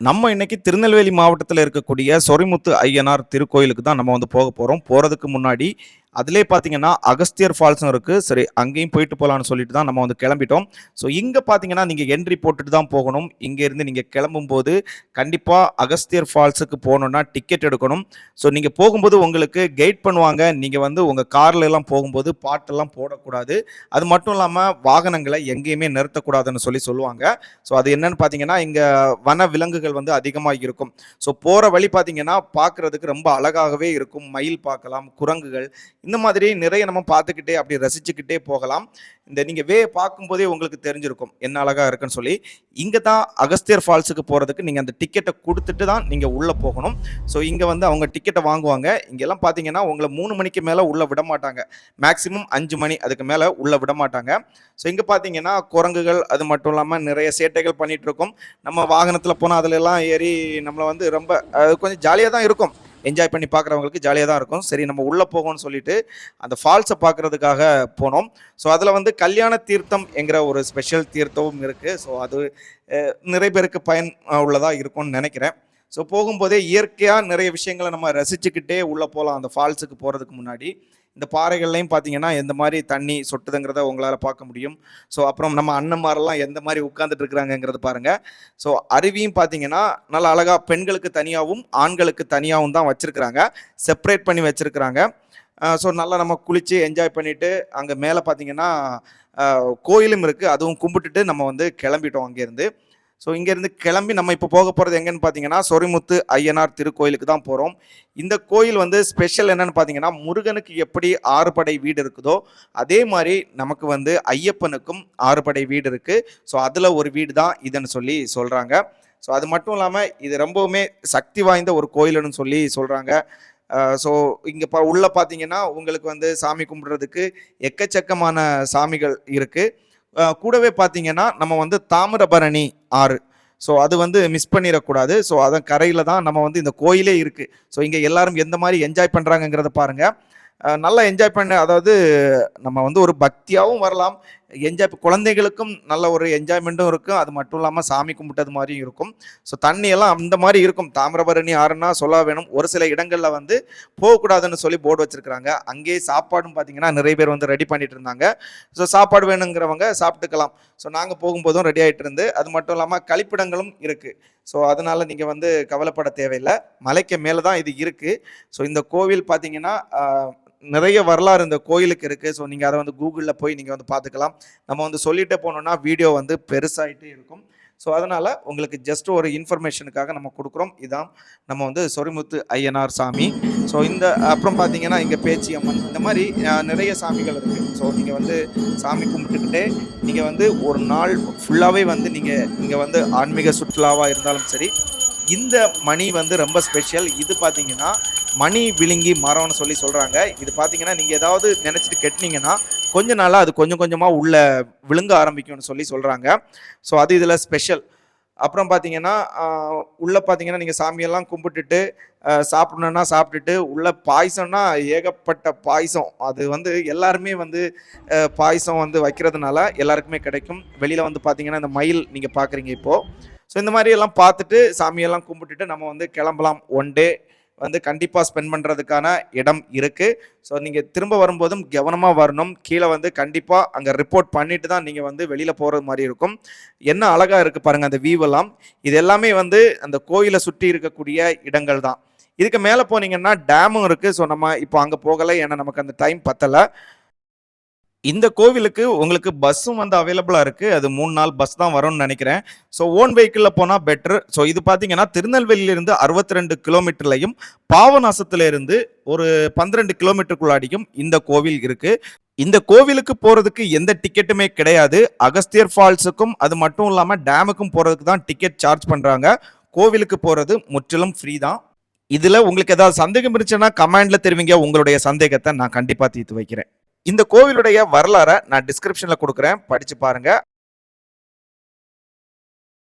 நம்ம இன்னைக்கு திருநெல்வேலி மாவட்டத்தில் இருக்கக்கூடிய சொரிமுத்து ஐயனார் திருக்கோயிலுக்கு தான் நம்ம வந்து போக போகிறோம் போகிறதுக்கு முன்னாடி அதிலே பார்த்தீங்கன்னா அகஸ்தியர் ஃபால்ஸும் இருக்குது சரி அங்கேயும் போயிட்டு போகலான்னு சொல்லிட்டு தான் நம்ம வந்து கிளம்பிட்டோம். ஸோ இங்கே பார்த்தீங்கன்னா நீங்கள் என்ட்ரி போட்டுட்டு தான் போகணும். இங்கேருந்து நீங்கள் கிளம்பும்போது கண்டிப்பாக அகஸ்தியர் ஃபால்ஸுக்கு போகணுன்னா டிக்கெட் எடுக்கணும். ஸோ நீங்கள் போகும்போது உங்களுக்கு கைட் பண்ணுவாங்க. நீங்கள் வந்து உங்கள் கார்ல எல்லாம் போகும்போது பாட்டெல்லாம் போடக்கூடாது. அது மட்டும் இல்லாமல் வாகனங்களை எங்கேயுமே நிறுத்தக்கூடாதுன்னு சொல்லி சொல்லுவாங்க. ஸோ அது என்னன்னு பார்த்தீங்கன்னா இங்கே வன விலங்குகள் வந்து அதிகமாக இருக்கும். ஸோ போகிற வழி பார்த்தீங்கன்னா பார்க்குறதுக்கு ரொம்ப அழகாகவே இருக்கும். மயில் பார்க்கலாம் குரங்குகள் இந்த மாதிரி நிறைய நம்ம பார்த்துக்கிட்டே அப்படி ரசிச்சுக்கிட்டே போகலாம். இந்த நீங்கள் வே பார்க்கும்போதே உங்களுக்கு தெரிஞ்சிருக்கும் என்ன அழகாக இருக்குன்னு சொல்லி. இங்கே தான் அகஸ்தியர் ஃபால்ஸுக்கு போகிறதுக்கு நீங்கள் அந்த டிக்கெட்டை கொடுத்துட்டு தான் நீங்கள் உள்ளே போகணும். ஸோ இங்கே வந்து அவங்க டிக்கெட்டை வாங்குவாங்க. இங்கெல்லாம் பார்த்தீங்கன்னா உங்களை மூணு மணிக்கு மேலே உள்ளே விட மாட்டாங்க. மேக்ஸிமம் அஞ்சு மணி அதுக்கு மேலே உள்ளே விட மாட்டாங்க. ஸோ இங்கே பார்த்தீங்கன்னா குரங்குகள் அது மட்டும் இல்லாமல் நிறைய சேட்டைகள் பண்ணிகிட்ருக்கோம் நம்ம வாகனத்தில் போனால் அதிலெல்லாம் ஏறி நம்மளை வந்து ரொம்ப அது கொஞ்சம் ஜாலியாக தான் இருக்கும். என்ஜாய் பண்ணி பார்க்குறவங்களுக்கு ஜாலியாக தான் இருக்கும். சரி நம்ம உள்ளே போகணும்னு சொல்லிட்டு அந்த ஃபால்ஸை பார்க்குறதுக்காக போனோம். ஸோ அதில் வந்து கல்யாண தீர்த்தம் என்கிற ஒரு ஸ்பெஷல் தீர்த்தமும் இருக்குது ஸோ அது நிறைய பேருக்கு பயன் உள்ளதாக இருக்கும்னு நினைக்கிறேன். ஸோ போகும்போதே இயற்கையாக நிறைய விஷயங்களை நம்ம ரசிச்சுக்கிட்டே உள்ளே போகலாம் அந்த ஃபால்ஸுக்கு போகிறதுக்கு முன்னாடி. இந்த பாறைகள்லையும் பார்த்தீங்கன்னா எந்த மாதிரி தண்ணி சொட்டுதுங்கிறத உங்களால் பார்க்க முடியும். ஸோ அப்புறம் நம்ம அண்ணன்மாரெல்லாம் எந்த மாதிரி உட்காந்துட்டு இருக்கிறாங்கங்கிறத பாருங்கள் ஸோ அருவியும் பார்த்தீங்கன்னா நல்லா அழகாக பெண்களுக்கு தனியாகவும் ஆண்களுக்கு தனியாகவும் தான் வச்சுருக்கிறாங்க. செப்பரேட் பண்ணி வச்சுருக்கிறாங்க. ஸோ நல்லா நம்ம குளித்து என்ஜாய் பண்ணிவிட்டு அங்கே மேலே பார்த்தீங்கன்னா கோயிலும் இருக்குது அதுவும் கும்பிட்டுட்டு நம்ம வந்து கிளம்பிட்டோம் அங்கேருந்து ஸோ இங்கேருந்து கிளம்பி நம்ம இப்போ போக போகிறது எங்கன்னு பார்த்தீங்கன்னா சொரிமுத்து ஐயனார் திருக்கோயிலுக்கு தான் போகிறோம் இந்த கோயில் வந்து ஸ்பெஷல் என்னன்னு பார்த்தீங்கன்னா முருகனுக்கு எப்படி ஆறுபடை வீடு இருக்குதோ அதே மாதிரி நமக்கு வந்து ஐயப்பனுக்கும் ஆறுபடை வீடு இருக்குது ஸோ அதில் ஒரு வீடு தான் இதுன்னு சொல்லி சொல்கிறாங்க ஸோ அது மட்டும் இல்லாமல் இது ரொம்பவுமே சக்தி வாய்ந்த ஒரு கோயிலுன்னு சொல்லி சொல்கிறாங்க ஸோ இங்கே ப உள்ளே பார்த்தீங்கன்னா உங்களுக்கு வந்து சாமி கும்பிட்றதுக்கு எக்கச்சக்கமான சாமிகள் இருக்குது கூடவே பார்த்தீங்கன்னா நம்ம வந்து தாமிரபரணி ஆறு. ஸோ அது வந்து மிஸ் பண்ணிடக்கூடாது. ஸோ அதன் கரையில் தான் நம்ம வந்து இந்த கோயிலே இருக்குது ஸோ இங்கே எல்லாரும் எந்த மாதிரி என்ஜாய் பண்ணுறாங்கங்கிறத பாருங்கள் நல்லா என்ஜாய் பண்ண அதாவது நம்ம வந்து ஒரு பக்தியாகவும் வரலாம். என்ஜாய் குழந்தைகளுக்கும் நல்ல ஒரு என்ஜாய்மெண்ட்டும் இருக்கும். அது மட்டும் இல்லாமல் சாமி கும்பிட்டது மாதிரியும் இருக்கும். ஸோ தண்ணியெல்லாம் அந்த மாதிரி இருக்கும். தாமிரபரணி ஆறுனா சொல்ல வேணும். ஒரு சில இடங்களில் வந்து போகக்கூடாதுன்னு சொல்லி போர்டு வச்சுருக்குறாங்க. அங்கேயே சாப்பாடும் பார்த்தீங்கன்னா நிறைய பேர் வந்து ரெடி பண்ணிட்டு இருந்தாங்க. ஸோ சாப்பாடு வேணுங்கிறவங்க சாப்பிட்டுக்கலாம். ஸோ நாங்கள் போகும்போதும் ரெடி ஆகிட்டு இருந்து அது மட்டும் இல்லாமல் கழிப்பிடங்களும் இருக்குது ஸோ அதனால் நீங்கள் வந்து கவலைப்பட தேவையில்லை. மலைக்கு மேலே தான் இது இருக்குது ஸோ இந்த கோவில் பார்த்தீங்கன்னா நிறைய வரலாறு இந்த கோயிலுக்கு இருக்குது ஸோ நீங்கள் அதை வந்து கூகுளில் போய் நீங்கள் வந்து பார்த்துக்கலாம். நம்ம வந்து சொல்லிட்டு போனோம்னா வீடியோ வந்து பெருசாகிட்டே இருக்கும். ஸோ அதனால் உங்களுக்கு ஜஸ்ட் ஒரு இன்ஃபர்மேஷனுக்காக நம்ம கொடுக்குறோம். இதான் நம்ம வந்து சொரிமுத்து ஐயனார் சாமி. ஸோ இந்த அப்புறம் பார்த்தீங்கன்னா இங்கே பேச்சி அம்மன். இந்த மாதிரி நிறைய சாமிகள் இருக்குது ஸோ நீங்கள் வந்து சாமி கும்பிட்டுக்கிட்டே நீங்கள் வந்து ஒரு நாள் ஃபுல்லாகவே வந்து நீங்கள் இங்கே வந்து ஆன்மீக சுற்றுலாவாக இருந்தாலும் சரி இந்த மணி வந்து ரொம்ப ஸ்பெஷல் இது பார்த்தீங்கன்னா மணி விழுங்கி மரம்னு சொல்லி சொல்கிறாங்க இது பார்த்தீங்கன்னா நீங்கள் ஏதாவது நினச்சிட்டு கெட்டினீங்கன்னா கொஞ்ச நாளாக அது கொஞ்சம் கொஞ்சமாக உள்ள விழுங்க ஆரம்பிக்கும்னு சொல்லி சொல்கிறாங்க ஸோ அது இதில் ஸ்பெஷல் அப்புறம் பார்த்தீங்கன்னா உள்ளே பார்த்தீங்கன்னா நீங்கள் சாமியெல்லாம் கும்பிட்டுட்டு சாப்பிடணுன்னா சாப்பிட்டுட்டு உள்ள பாயசம்னா ஏகப்பட்ட பாயசம். அது வந்து எல்லாருமே வந்து பாயசம் வந்து வைக்கிறதுனால எல்லாருக்குமே கிடைக்கும். வெளியில் வந்து பார்த்தீங்கன்னா இந்த மயில் நீங்கள் பார்க்குறீங்க இப்போது ஸோ இந்த மாதிரி எல்லாம் பார்த்துட்டு சாமியெல்லாம் கும்பிட்டுட்டு நம்ம வந்து கிளம்பலாம். ஒன் டே வந்து கண்டிப்பாக ஸ்பெண்ட் பண்ணுறதுக்கான இடம் இருக்குது ஸோ நீங்கள் திரும்ப வரும்போதும் கவனமாக வரணும். கீழே வந்து கண்டிப்பாக அங்கே ரிப்போர்ட் பண்ணிட்டு தான் நீங்கள் வந்து வெளியில் போகிறது மாதிரி இருக்கும். என்ன அழகாக இருக்குது பாருங்கள் அந்த வியூவெல்லாம் இது எல்லாமே வந்து அந்த கோயிலை சுற்றி இருக்கக்கூடிய இடங்கள் தான். இதுக்கு மேலே போனீங்கன்னா டேமும் இருக்குது ஸோ நம்ம இப்போ அங்கே போகலை. ஏன்னா நமக்கு அந்த டைம் பத்தலை. இந்த கோவிலுக்கு உங்களுக்கு பஸ்ஸும் வந்து அவைலபிளாக இருக்குது அது மூணு நாள் பஸ் தான் வரும்னு நினைக்கிறேன். ஸோ ஓன் வெஹிக்கிளில் போனால் பெட்ரு ஸோ இது பார்த்தீங்கன்னா திருநெல்வேலியிலிருந்து அறுபத்தி ரெண்டு கிலோமீட்டர்லையும் பாவநாசத்துலேருந்து ஒரு பன்னிரெண்டு கிலோமீட்டருக்குள்ளாடியும் இந்த கோவில் இருக்குது இந்த கோவிலுக்கு போகிறதுக்கு எந்த டிக்கெட்டுமே கிடையாது. அகஸ்தியர் ஃபால்ஸுக்கும் அது மட்டும் இல்லாமல் டேமுக்கும் போகிறதுக்கு தான் டிக்கெட் சார்ஜ் பண்ணுறாங்க கோவிலுக்கு போகிறது முற்றிலும் ஃப்ரீ தான். இதில் உங்களுக்கு ஏதாவது சந்தேகம் இருந்துச்சுன்னா கமெண்டில் தெரிவிங்க. உங்களுடைய சந்தேகத்தை நான் கண்டிப்பாக தீர்த்து வைக்கிறேன். இந்த கோவிலுடைய வரலாறை நான் டிஸ்கிரிப்ஷனில் கொடுக்குறேன். படித்து பாருங்க.